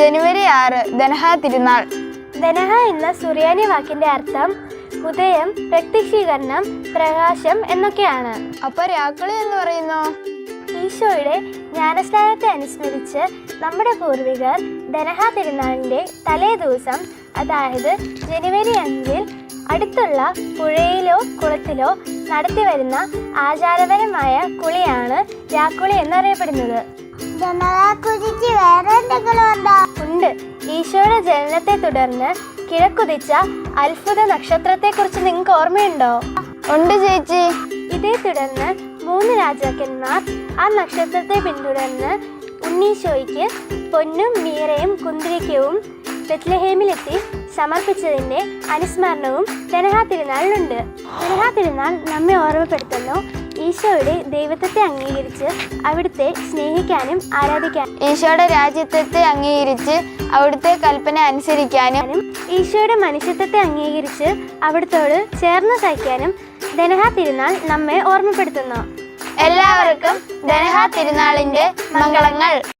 ജനുവരി ആറ് ധനഹ തിരുനാൾ. ധനഹ എന്ന സുറിയാനി വാക്കിന്റെ അർത്ഥം ഉദയം പ്രത്യക്ഷീകരണം പ്രകാശം എന്നൊക്കെയാണ്. അപ്പൊ രാക്കുളി എന്ന് പറയുന്നു? ഈശോയുടെ ജ്ഞാനസ്നാനത്തെ അനുസ്മരിച്ച് നമ്മുടെ പൂർവികർ ധനഹ തിരുനാളിന്റെ തലേ ദിവസം അതായത് ജനുവരി അഞ്ചിൽ അടുത്തുള്ള പുഴയിലോ കുളത്തിലോ നടത്തിവരുന്ന ആചാരപരമായ കുളിയാണ് രാക്കുളി എന്നറിയപ്പെടുന്നത്. എന്തെങ്കിലും ഉണ്ടോ. ഉണ്ട് ഈശോയുടെ ജനനത്തെ തുടർന്ന് കിഴക്കുതിച്ച അത്ഭുത നക്ഷത്രത്തെ കുറിച്ച് നിങ്ങൾക്ക് ഓർമ്മയുണ്ടോ? ഉണ്ട് ചേച്ചി. ഇതേ തുടർന്ന് മൂന്ന് രാജാക്കന്മാർ ആ നക്ഷത്രത്തെ പിന്തുടർന്ന് ഉണ്ണീശോയ്ക്ക് പൊന്നും മീറയും കുന്തിരിക്കവും ബെത്ലഹേമിലെത്തി സമർപ്പിച്ചതിന്റെ അനുസ്മരണവും തെനഹാ തിരുനാളിലുണ്ട്. തെനഹാ തിരുനാൾ നമ്മെ ഓർമ്മപ്പെടുത്തുന്നു. ഈശോയുടെ ദൈവത്വത്തെ അംഗീകരിച്ച് അവിടുത്തെ സ്നേഹിക്കാനും ആരാധിക്കാനും ഈശോയുടെ രാജ്യത്വത്തെ അംഗീകരിച്ച് അവിടുത്തെ കൽപ്പന അനുസരിക്കാനും ഈശോയുടെ മനുഷ്യത്വത്തെ അംഗീകരിച്ച് അവിടുത്തോട് ചേർന്ന് സഹിക്കാനും ധനഹ തിരുനാൾ നമ്മെ ഓർമ്മപ്പെടുത്തുന്നു. എല്ലാവർക്കും ധനഹ തിരുനാളിന്റെ മംഗളങ്ങൾ.